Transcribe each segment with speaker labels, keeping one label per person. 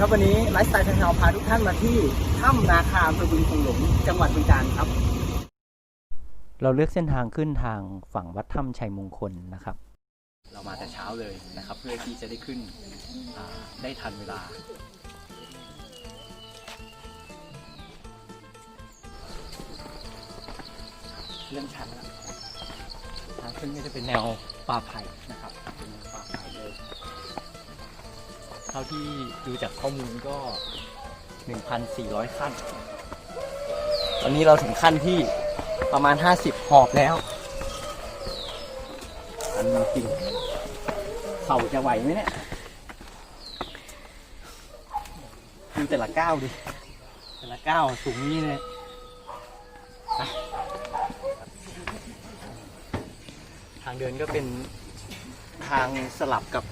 Speaker 1: ครับวันนี้ไลฟ์สไตล์ชาแนลพาทุกท่านมาที่ถ้ำนาคาอำเภอบึงคงหลงจังหวัดบึงกาฬครับ
Speaker 2: เราเลือกเส้นทางขึ้นทางฝั่งวัดถ้ำชัยมงคลนะครับ
Speaker 1: เรามาแต่เช้าเลยนะครับ เพื่อที่จะได้ขึ้นอ่าได้ทันเวลา เริ่มชันแล้วทางขึ้นก็จะเป็นแนวป่าไผ่นะครับ เท่าที่ดูจากข้อมูลก็ 1,400 ขั้น ตอนนี้เราถึงขั้นที่ประมาณ 50 หอบแล้ว อันจริงเข่าจะไหวไหมเนี่ย ดูแต่ละก้าวดิ แต่ละก้าวสูงนี่เลยทางเดินก็เป็นทางสลับกับ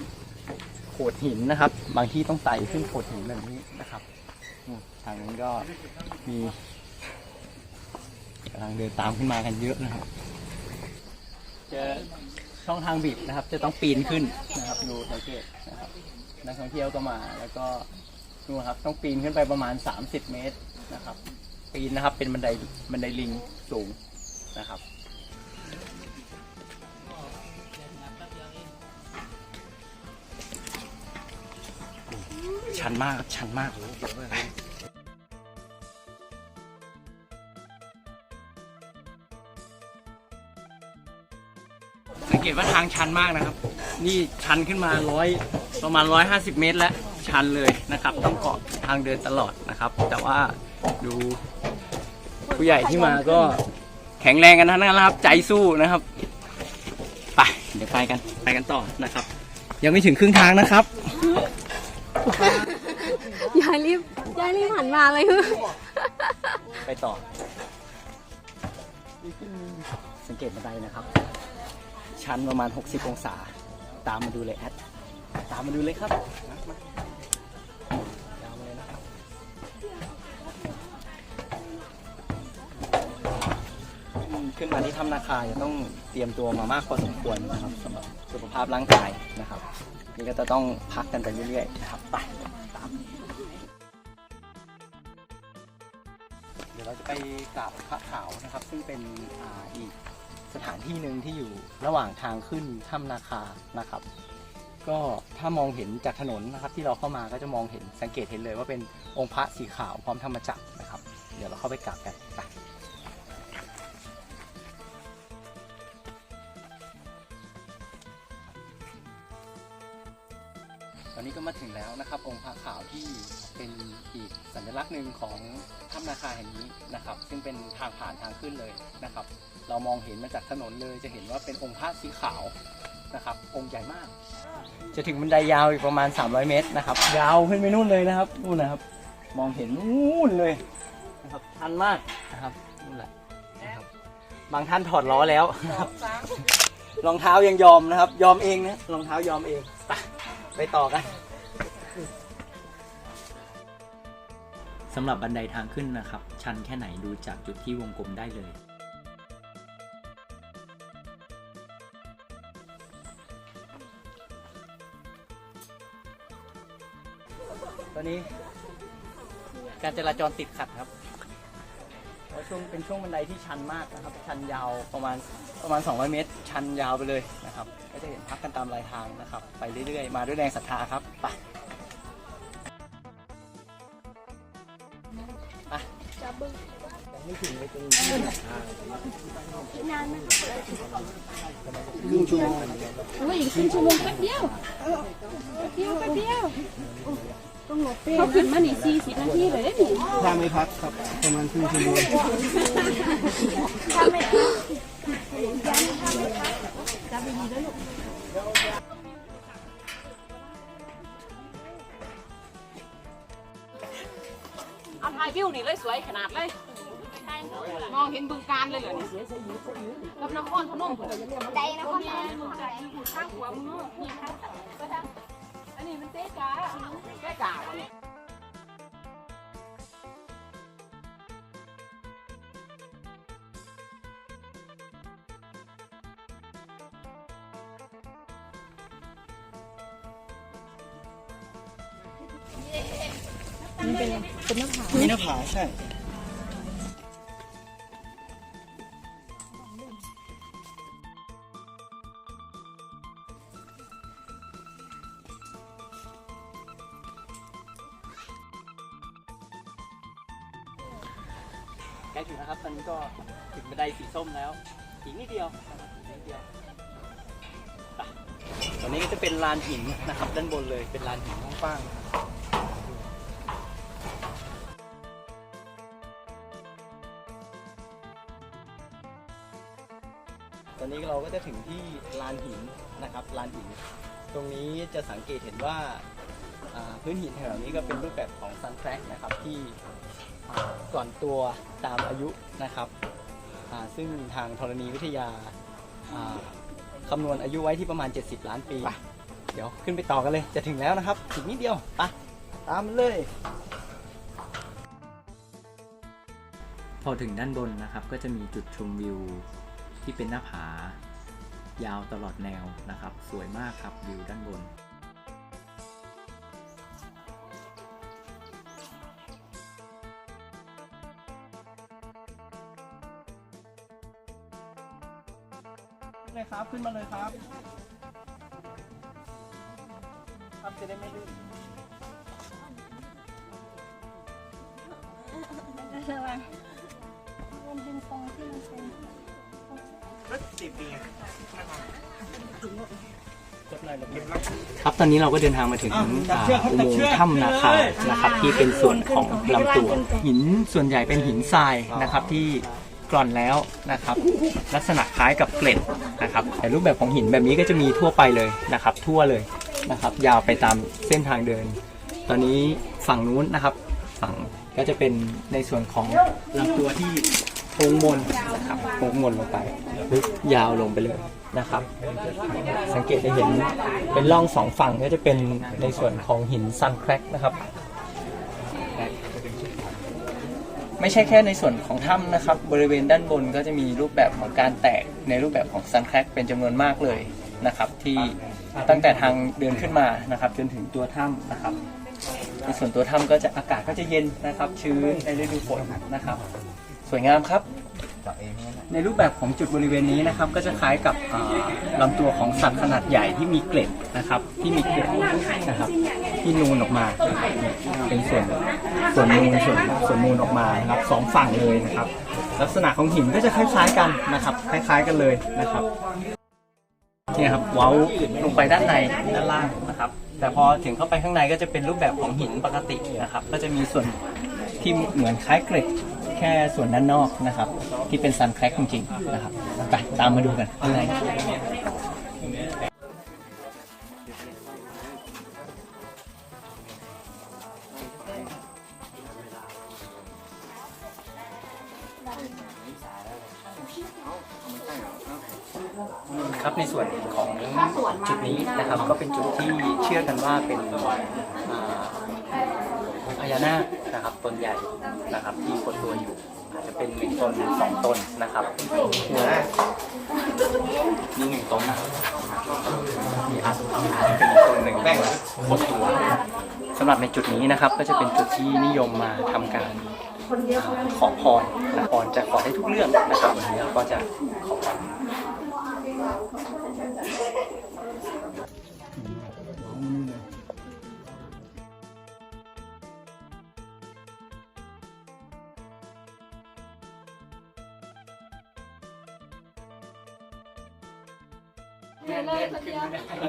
Speaker 1: โขดหินนะครับ บางที่ต้องไต่ขึ้นโขดหินแบบนี้นะครับทางนั้นก็มีกำลังเดินตามขึ้นมากันเยอะนะครับเจอช่องทางบิดนะครับ จะต้องปีนขึ้นนะครับดูสังเกตนะครับนักท่องเที่ยวก็มาแล้วก็ดูครับต้องปีนขึ้นไปประมาณ 30 เมตรนะครับ ปีนนะครับเป็นบันไดบันไดลิงสูงนะครับ ชันมากครับชันมากสังเกตว่าทางชันมากนะครับ นี่ชันขึ้นมาร้อยประมาณ 150 เมตรแล้วชันเลยนะครับ ต้องเกาะทางเดินตลอดนะครับ แต่ว่าดูผู้ใหญ่ที่มาก็แข็งแรงกันทั้งนั้นนะครับ ใจสู้นะครับ ไป เดี๋ยวไปกันไปกันต่อนะครับ ยังไม่ถึงครึ่งทางนะครับ
Speaker 3: ยายรีบ ยรีบหันมาเลย
Speaker 1: ไปต่อ สังเกตบันไดนะครับ ชันประมาณ 60 องศา ตามมาดูเลยแอด ตามมาดูเลยครับมามาตามมาเลยนะครับ ขึ้นมาที่ถ้ำนาคาจะต้องเตรียมตัวมามากพอสมควรนะครับสำหรับสุขภาพร่างกายนะครับ นี่ก็จะต้องพักกันไปเรื่อยๆนะครับ ไป เราจะไปกราบพระขาวนะครับ ซึ่งเป็นอ่าอีกสถานที่หนึ่งที่อยู่ระหว่างทางขึ้นถ้ำนาคานะครับ ก็ถ้ามองเห็นจากถนนนะครับ ที่เราเข้ามาก็จะมองเห็นสังเกตเห็นเลยว่าเป็นองค์พระสีขาวพร้อมธรรมจักรนะครับ เดี๋ยวเราเข้าไปกราบกันไป ตอนนี้ก็มาถึงแล้วนะครับ องค์พระขาวที่เป็นอีกสัญลักษณ์หนึ่งของถ้ำนาคาแห่งนี้นะครับ ซึ่งเป็นทางผ่านทางขึ้นเลยนะครับ เรามองเห็นมาจากถนนเลย จะเห็นว่าเป็นองค์พระสีขาวนะครับ องค์ใหญ่มาก จะถึงบันไดยาวอีกประมาณ 300 เมตรนะครับ ยาวขึ้นไปนู่นเลยนะครับนู่นนะครับ มองเห็นนู่นเลยนะครับชันมากนะครับนู่นแหละนะครับบางท่านถอดล้อแล้วนะครับรองเท้ายังยอมนะครับ ยอมเองนะรองเท้ายอมเอง ไปไปต่อกัน
Speaker 2: สำหรับบันไดทางขึ้นนะครับ ชันแค่ไหนดูจากจุดที่วงกลมได้เลย
Speaker 1: ตอนนี้ การจราจรติดขัดครับเพราะช่วงเป็นช่วงบันไดที่ชันมากนะครับ ชันยาวประมาณประมาณ 200 เมตร ชันยาวไปเลยนะครับ ก็จะเห็นพักกันตามรายทางนะครับ ไปเรื่อยๆ มาด้วยแรงศรัทธาครับไปไปยังไม่ถึงเลยตรงนี้ครึ่งชั่วโมง
Speaker 3: โอ้ยอีกครึ่งชั่วโมงแป๊บเดียวแป๊บเดียวแป๊บเดียว เขาขึ้นมานี่สี่สิบนาทีเลยเด้อนี่
Speaker 1: ถ้าไม่พักครับประมาณครึ่งชั่วโมง
Speaker 4: เอาถ่ายวิวนี่เลยสวยขนาดเลย มองเห็นบึงการเลยเหรอนี่กับนครพนมพุ่นใดนครพนมข้างหัวมือ เต๊กาเต๊กาเนี่
Speaker 3: เป็นเป็นหน้าผา
Speaker 1: นี่น้าผาใช่ กล้ถึงแล้วครับ ตอนนี้ก็ถึงบันไดสีส้มแล้วอีกนิดเดียวนะครับอีกนิดเดียวไปตอนนี้ก็จะเป็นลานหินนะครับ ด้านบนเลยเป็นลานหินกว้างๆ ตอนนี้เราก็จะถึงที่ลานหินนะครับลานหิน ตรงนี้จะสังเกตเห็นว่า พื้นหินแถวนี้ก็เป็นรูปแบบของซันแทรกนะครับที่อ่าก่อนตัวตามอายุนะครับอ่าซึ่งทางธรณีวิทยาอ่าคำนวณอายุไว้ที่ประมาณ 70 ล้านปี เดี๋ยวขึ้นไปต่อกันเลยจะถึงแล้วนะครับอีกนิดเดียวไปตามมาเลย
Speaker 2: พอถึงด้านบนนะครับก็จะมีจุดชมวิวที่เป็นหน้าผายาวตลอดแนวนะครับ สวยมากครับวิวด้านบน
Speaker 1: ขึ้นมาเลยครับครับจะได้ไม่ลื่น
Speaker 3: ระวังมันเป็นตรงที่มันเป็น
Speaker 1: ครับตอนนี้เราก็เดินทางมาถึงอ่าอุโมงค์ถ้ำนาคานะครับ ที่เป็นส่วนของลำตัวหินส่วนใหญ่เป็นหินทรายนะครับที่ กร่อนแล้วนะครับ ลักษณะคล้ายกับเกล็ดนะครับ แต่รูปแบบของหินแบบนี้ก็จะมีทั่วไปเลยนะครับ ทั่วเลยนะครับ ยาวไปตามเส้นทางเดิน ตอนนี้ฝั่งนู้นนะครับ ฝั่งก็จะเป็นในส่วนของลำตัวที่โค้งมนนะครับโค้งมนลงไปลึกยาวลงไปเลยนะครับ สังเกตได้เห็นเป็นร่องสองฝั่งก็จะเป็นในส่วนของหินซันแครกนะครับ ไม่ใช่แค่ในส่วนของถ้ำนะครับ บริเวณด้านบนก็จะมีรูปแบบของการแตกในรูปแบบของซันแครกเป็นจำนวนมากเลยนะครับ ที่ตั้งแต่ทางเดินขึ้นมานะครับ จนถึงตัวถ้ำนะครับในส่วนตัวถ้ำก็จะอากาศก็จะเย็นนะครับ ชื้นในฤดูฝนนะครับ สวยงามครับ ในรูปแบบของจุดบริเวณนี้นะครับก็จะคล้ายกับอ่าลำตัวของสัตว์ขนาดใหญ่ที่มีเกล็ดนะครับ ที่มีเกล็ดนะครับ ที่นูนออกมาเนี่ยเป็นส่วนส่วนนูนส่วนส่วนนูนออกมานะครับสองฝั่งเลยนะครับ ลักษณะของหินก็จะคล้ายๆกันนะครับ คล้าย ๆกันเลยนะครับเนี่ยครับเว้าลงไปด้านในด้านล่างนะครับ แต่พอถึงเข้าไปข้างในก็จะเป็นรูปแบบของหินปกตินะครับ ก็จะมีส่วนที่เหมือนคล้ายเกล็ด แค่ส่วนด้านนอกนะครับ ที่เป็นซันแครกจริงๆนะครับไปตามมาดูกันข้างในครับในส่วนของจุดนี้นะครับ ก็เป็นจุดที่เชื่อกันว่าเป็นอ่าพญานาคนะครับตนใหญ่นะครับากดตัวอยู่ อาจจะเป็นหนึ่งตนหรือสองตนนะครับเหนือมีหนึ่งตนนะครับนี่อาจอาจจะเป็นตนหนึ่งแป้งกดตัวสำหรับในจุดนี้นะครับ ก็จะเป็นจุดที่นิยมมาทำการขอพรนะพรจะขอได้ทุกเรื่องนะครับวันนี้เราก็จะ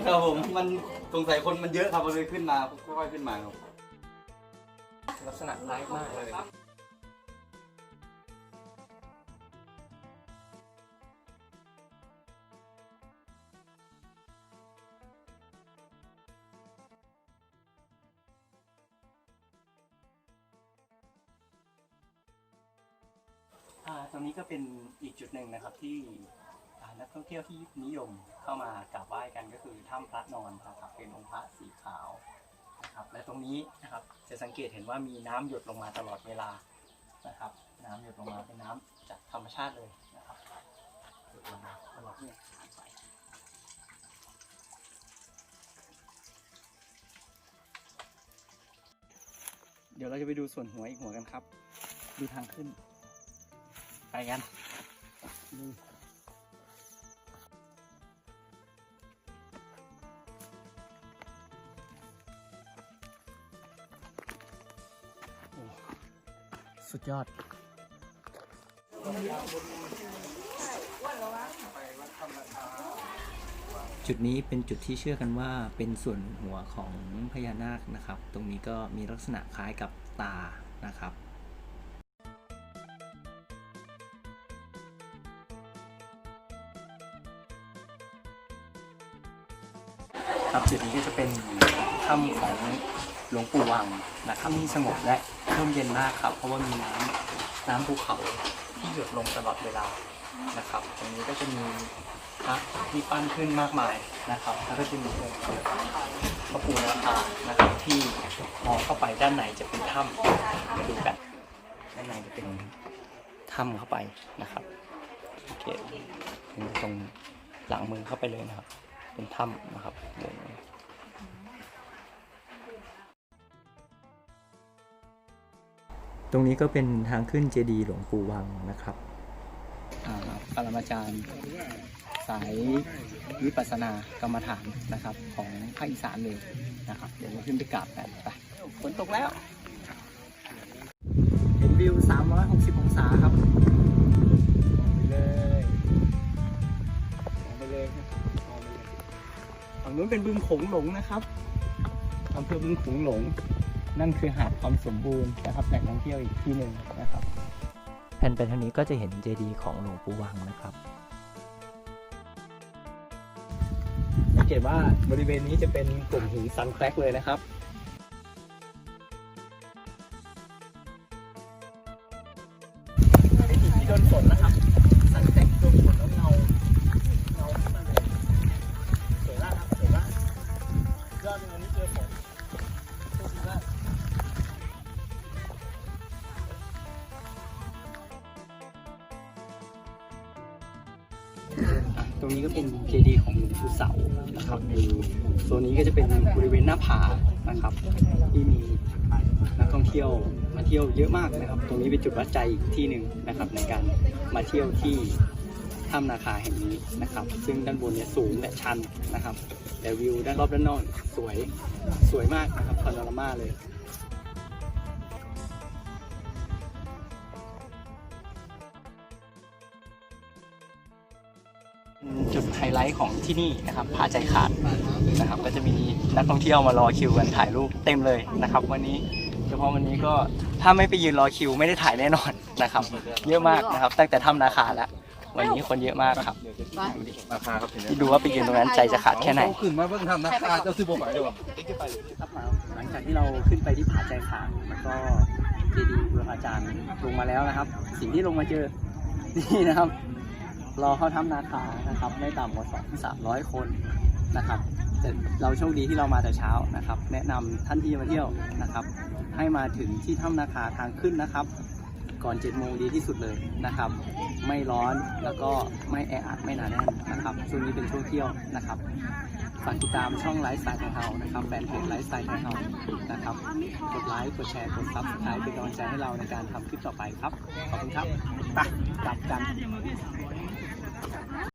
Speaker 5: ครับผมมันสงสัยคนมันเยอะครับมันเลยขึ้นมาค่อยๆขึ้นมาครับ
Speaker 1: ลักษณะคล้ายมากเลยอ่าตรงนี้ก็เป็นอีกจุดหนึ่งนะครับที่อ่า นักท่องเที่ยวที่นิยมเข้ามากราบไหว้กันก็คือถ้ำพระนอนนะครับเป็นองค์พระสีขาวนะครับและตรงนี้นะครับจะสังเกตเห็นว่ามีน้ำหยดลงมาตลอดเวลานะครับ น้ำหยดลงมาเป็นน้ำจากธรรมชาติเลยนะครับหยดลงมาตลอดเนี่ย
Speaker 3: เเดี๋
Speaker 1: ยวเราจะไปดูส่วนหัวอีกหัวกันครับ ดูทางขึ้น ไปกัน ยอด
Speaker 2: จุดนี้เป็นจุดที่เชื่อกันว่าเป็นส่วนหัวของพญานาคนะครับ ตรงนี้ก็มีลักษณะคล้ายกับตานะครับ
Speaker 1: ครับจุดนี้ก็จะเป็นถ้ำของหลวงปู่วังนะครับที่สงบและ ร่มเย็นมากครับ เพราะว่ามีน้ำน้ำภูเขาที่หยดลงตลอดเวลานะครับ ตรงนี้ก็จะมีพระที่ปั้นขึ้นมากมายนะครับ แล้วก็จะมีองค์พระปูนาคานะครับที่มองเข้าไปด้านในจะเป็นถ้ำมาดูกันด้านในจะเป็นถ้ำเข้าไปนะครับโอเคตรงหลังมือเข้าไปเลยนะครับ เป็นถ้ำนะครับเดิน
Speaker 2: ตรงนี้ก็เป็นทางขึ้นเจดีย์หลวงปู่วังนะครับ
Speaker 1: ปรมาจารย์สายวิปัสสนากรรมฐานนะครับ ของภาคอีสานเลยนะครับ เดี๋ยวเราขึ้นไปกราบกันไปฝนตกแล้วเห็นวิว 360 องศาครับมองไปเลยมองไปเลยมองไปเลยฝั่งนู้นเป็นบึงโขงหลงนะครับอำเภอบึงโขงหลง นั่นคือหาดความสมบูรณ์นะครับแหล่งท่องเที่ยวอีกที่หนึ่งนะครับ
Speaker 2: แผ่นไปทางนี้ก็จะเห็นเจดีย์ของหลวงปู่วังนะครับ
Speaker 1: สังเกตว่าบริเวณนี้จะเป็นกลุ่มหินซันแครกเลยนะครับ โซนนี้ก็จะเป็นบริเวณหน้าผานะครับ ที่มีนักท่องเที่ยวมาเที่ยวเยอะมากนะครับ ตรงนี้เป็นจุดวัดใจอีกที่หนึ่งนะครับ ในการมาเที่ยวที่ถ้ำนาคาแห่งนี้นะครับ ซึ่งด้านบนเนี่ยสูงและชันนะครับ แต่วิวด้านรอบด้านนอกสวยสวยมากนะครับพาโนรามาเลย ไฮไลท์ของที่นี่นะครับพาใจขาดนะครับก็จะมีนักท่องเที่ยวมารอคิวกันถ่ายรูปเต็มเลยนะครับ วันนี้เฉพาะวันนี้ก็ถ้าไม่ไปยืนรอคิวไม่ได้ถ่ายแน่นอนนะครับ เยอะมากนะครับ ตั้งแต่ถ้ำนาคาแล้ววันนี้คนเยอะมากครับ
Speaker 5: ราคาครับ
Speaker 1: ที่ดูว่าไปยืนตรงนั้นใจจะขาดแค่ไหน
Speaker 5: ขึ้นมาเบิ่งทำราคาเจ้าซื้อบ่ไหวเลยว่ะ
Speaker 1: ครับหลังจากที่เราขึ้นไปที่ผาใจขาดแล้วก็เจดีย์บูรพาจารย์ลงมาแล้วนะครับ สิ่งที่ลงมาเจอนี่นะครับ รอเข้าถ้ำนาคานะครับไม่ต่ำกว่าสองสามร้อยคนนะครับแต่เราโชคดีที่เรามาแต่เช้านะครับ แนะนำท่านที่จะมาเที่ยวนะครับ ให้มาถึงที่ถ้ำนาคาทางขึ้นนะครับ ก่อน7จ็ดโมงดีที่สุดเลยนะครับ ไม่ร้อนแล้วก็ไม่แออัดไม่หนาแน่นนะครับช่วงนี้เป็นช่วงเที่ยวนะครับฝากติดตามช่องไลฟ์สไตล์ไทยเฮานะครับแฟนเพจไลฟ์สไตล์ไทยเฮานะครับกดไลค์กดแชร์กดซับสไครป์เป็นกำลังใจให้เราในการทำคลิปต่อไปครับขอบคุณครับไปกลับกัน